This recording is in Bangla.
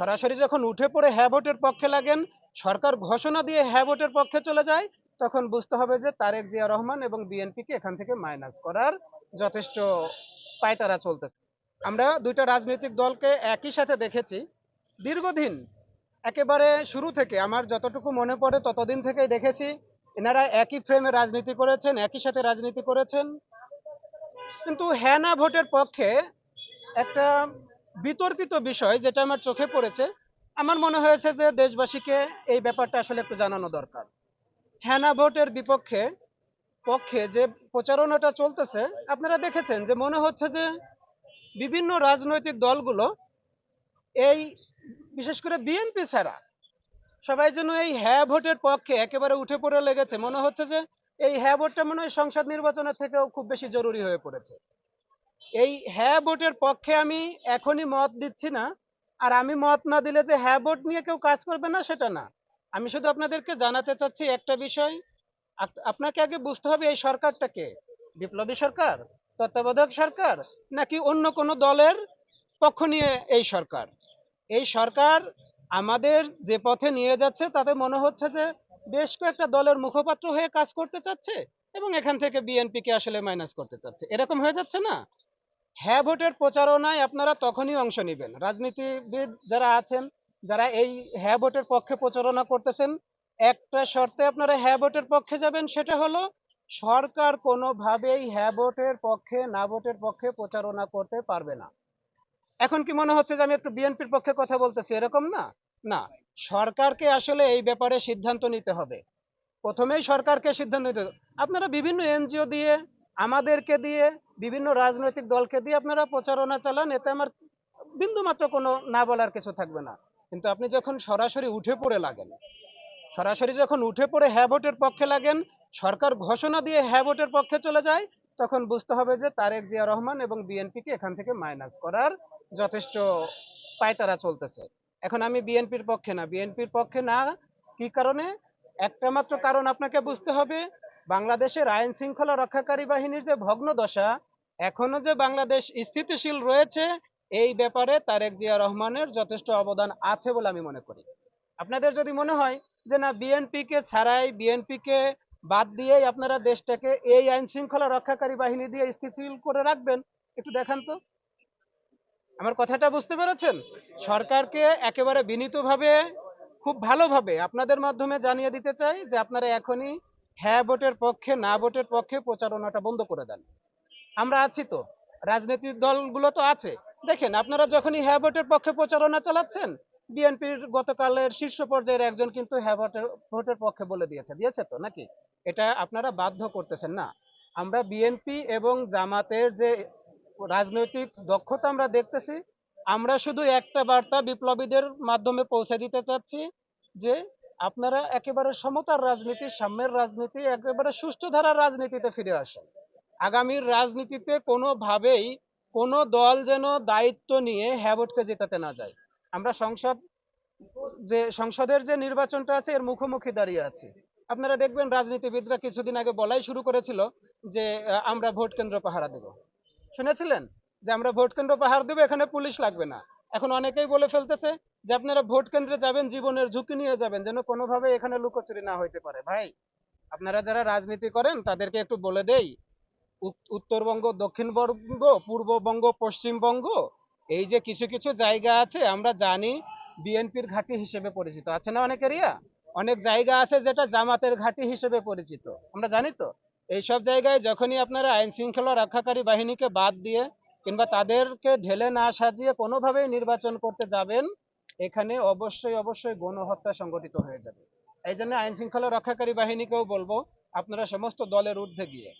সরাসরি যখন উঠে পড়ে হ্যাঁ ভোটের পক্ষে লাগেন, সরকার ঘোষণা দিয়ে হ্যাঁ ভোটের পক্ষে চলে যায়, তখন বুঝতে হবে যে তারেক জিয়া রহমান এবং বিএনপিকে এখান থেকে মাইনাস করার যথেষ্ট পায়তারা চলতেছে। আমরা দুইটা রাজনৈতিক দলকে একই সাথে দেখেছি। দীর্ঘদিন একেবারে শুরু থেকে, আমার যতটুকু মনে পড়ে ততদিন থেকেই দেখেছি, এনারা একই ফ্রেমে রাজনীতি করেছেন, একই সাথে রাজনীতি করেছেন। কিন্তু হ্যাঁ না ভোটের পক্ষে একটা বিতর্কিত বিষয় যেটা আমার চোখে পড়েছে, আমার মনে হয়েছে যে দেশবাসীকে এই ব্যাপারটা আসলে একটু জানানো দরকার। হ্যাঁ না ভোটের বিপক্ষে, পক্ষে যে প্রচারণাটা চলতেছে, আপনারা দেখেছেন যে মনে হচ্ছে যে বিভিন্ন রাজনৈতিক দলগুলো এই, বিশেষ করে বিএনপি ছাড়া, সবাই যেন এই হ্যাঁ ভোটের পক্ষে একেবারে উঠে পড়ে লেগেছে। মনে হচ্ছে যে এই হ্যাঁ ভোটটা মনে হয় সংসদ নির্বাচনের থেকেও খুব বেশি জরুরি হয়ে পড়েছে। এই হ্যাঁ ভোটের পক্ষে আমি এখনই মত দিচ্ছি না। আর আমি মত না দিলে যে হ্যাঁ ভোট নিয়ে কেউ কাজ করবে না, সেটা না। আমি শুধু আপনাদেরকে জানাতে চাচ্ছি একটা বিষয়। আপনাকে আগে বুঝতে হবে এই সরকারটাকে বিপ্লবী সরকার? তত্ত্বাবধায়ক সরকার? নাকি অন্য কোনো দলের পক্ষ নিয়ে এই সরকার? এই সরকার আমাদের যে পথে নিয়ে যাচ্ছে, তাতে মনে হচ্ছে যে বেশ কয়েকটা দলের মুখপাত্র হয়ে কাজ করতে চাচ্ছে এবং এখান থেকে বিএনপি কে আসলে মাইনাস করতে চাচ্ছে। এরকম হয়ে যাচ্ছে না? হ্যাঁ ভোটের প্রচারণায় আপনারা তখনই অংশ নেবেন। রাজনীতিবিদ যারা আছেন, যারা এই হ্যাঁ ভোটের পক্ষে প্রচারণা করতেছেন, একটা শর্তে আপনারা হ্যাঁ ভোটের পক্ষে যাবেন, সেটা হলো সরকার কোনোভাবেই হ্যাঁ ভোটের পক্ষে, না ভোটের পক্ষে প্রচারণা করতে পারবে না। এখন কি মনে হচ্ছে যে আমি একটু বিএনপির পক্ষে কথা বলতেছি? এরকম না? না। সরকারকে আসলে এই ব্যাপারে সিদ্ধান্ত নিতে হবে। প্রথমেই সরকারকে সিদ্ধান্ত নিতে আপনারা বিভিন্ন এনজিও দিয়ে আমাদেরকে দিয়ে, বিভিন্ন রাজনৈতিক দলকে দিয়ে আপনারা প্রচারণা চালান, এতে আমার বিন্দু মাত্র কোনো না বলার কিছু থাকবে না। কিন্তু আপনি যখন সরাসরি উঠে পড়ে লাগেন, সরাসরি যখন উঠে পড়ে হ্যাঁ ভোটের পক্ষে লাগেন, সরকার ঘোষণা দিয়ে হ্যাঁ ভোটের পক্ষে চলে যায়, তখন বুঝতে হবে যে তারেক জিয়া রহমান এবং বিএনপিকে এখান থেকে মাইনাস করার যথেষ্ট পায়তারা চলতেছে। এখন আমি বিএনপির পক্ষে না। বিএনপির পক্ষে না, কি কারণে? একটা মাত্র কারণ আপনাকে বুঝতে হবে বাংলাদেশের আইন শৃঙ্খলা রক্ষাকারী বাহিনীর যে ভগ্ন দশা, এখনও যে বাংলাদেশ স্থিতিশীল রয়েছে, এই ব্যাপারে তারেক জিয়া রহমানের যথেষ্ট অবদান আছে বলে আমি মনে করি। আপনাদের যদি মনে হয় যে না বিএনপি কে ছাড়াই বিএনপি কে বাদ দিয়েই আপনারা দেশটাকে এই আইন শৃঙ্খলা রক্ষাকারী বাহিনী দিয়ে স্থিতিশীল করে রাখবেন, একটু দেখান তো। আমার কথাটা বুঝতে পেরেছেন? সরকারকে একেবারে বিনীতভাবে, খুব ভালোভাবে আপনাদের মাধ্যমে জানিয়ে দিতে চাই যে আপনারা এখনই হ্যাঁ ভোটের পক্ষে, না ভোটের পক্ষে প্রচারণাটা বন্ধ করে দেন। আমরা আছি তো, রাজনৈতিক দলগুলো তো আছে। দেখেন, আপনারা যখনই হ্যাঁ ভোটের পক্ষে প্রচারণা চালাচ্ছেন, বিএনপির গতকালের শীর্ষ পর্যায়ের একজন কিন্তু হ্যাঁ ভোটের ভোটের পক্ষে বলে দিয়েছে। দিয়েছে তো নাকি? এটা আপনারা বাধ্য করতেছেন না। আমরা বিএনপি এবং জামাতের যে রাজনৈতিক দক্ষতা আমরা দেখতেছি, আমরা শুধু একটা বার্তা বিপ্লবীদের মাধ্যমে পৌঁছে দিতে চাচ্ছি যে আপনারা একেবারে সমতার রাজনীতি, সাম্যের রাজনীতি, একেবারে সুষ্ঠু ধারার রাজনীতিতে ফিরে আসেন। আগামীর রাজনীতিতে কোনোভাবেই কোনো দল যেন দায়িত্ব নিয়ে হ্যাভোটকে জেতাতে না যায়। আমরা সংসদ, যে সংসদের যে নির্বাচনটা আছে, এর মুখোমুখি দাঁড়িয়ে আছি। আপনারা দেখবেন রাজনীতিবিদরা কিছুদিন আগে বলাই শুরু করেছিল যে আমরা ভোট কেন্দ্র পাহারা দেব। শুনেছিলেন? যে আমরা ভোট কেন্দ্র পাহারা দেবো, এখানে পুলিশ লাগবে না। এখন অনেকেই বলে ফেলতেছে যে আপনারা ভোট কেন্দ্রে যাবেন, জীবনের ঝুঁকি নিয়ে যাবেন, যেন কোনোভাবে এখানে লুকোচুরি না হইতে পারে। ভাই, আপনারা যারা রাজনীতি করেন, তাদেরকে একটু বলে দেই উত্তরবঙ্গ, দক্ষিণবঙ্গ, পূর্ববঙ্গ, পশ্চিমবঙ্গ, এই যে কিছু কিছু জায়গা আছে, আমরা জানি বিএনপির ঘাঁটি হিসেবে পরিচিত। আছে না অনেক এরিয়া অনেক জায়গা আছে যেটা জামাতের ঘাঁটি হিসেবে পরিচিত। আমরা জানি তো? এইসব জায়গায় যখনই আপনারা আইন শৃঙ্খলা রক্ষাকারী বাহিনীকে বাদ দিয়ে কিংবা তাদেরকে ঢেলে না সাজিয়ে কোনোভাবেই নির্বাচন করতে যাবেন, এখানে অবশ্যই অবশ্যই গণহত্যা সংগঠিত হয়ে যাবে। এই জন্য আইন শৃঙ্খলা রক্ষাকারী বাহিনীকেও বলব, আপনারা সমস্ত দলের ঊর্ধ্বে গিয়ে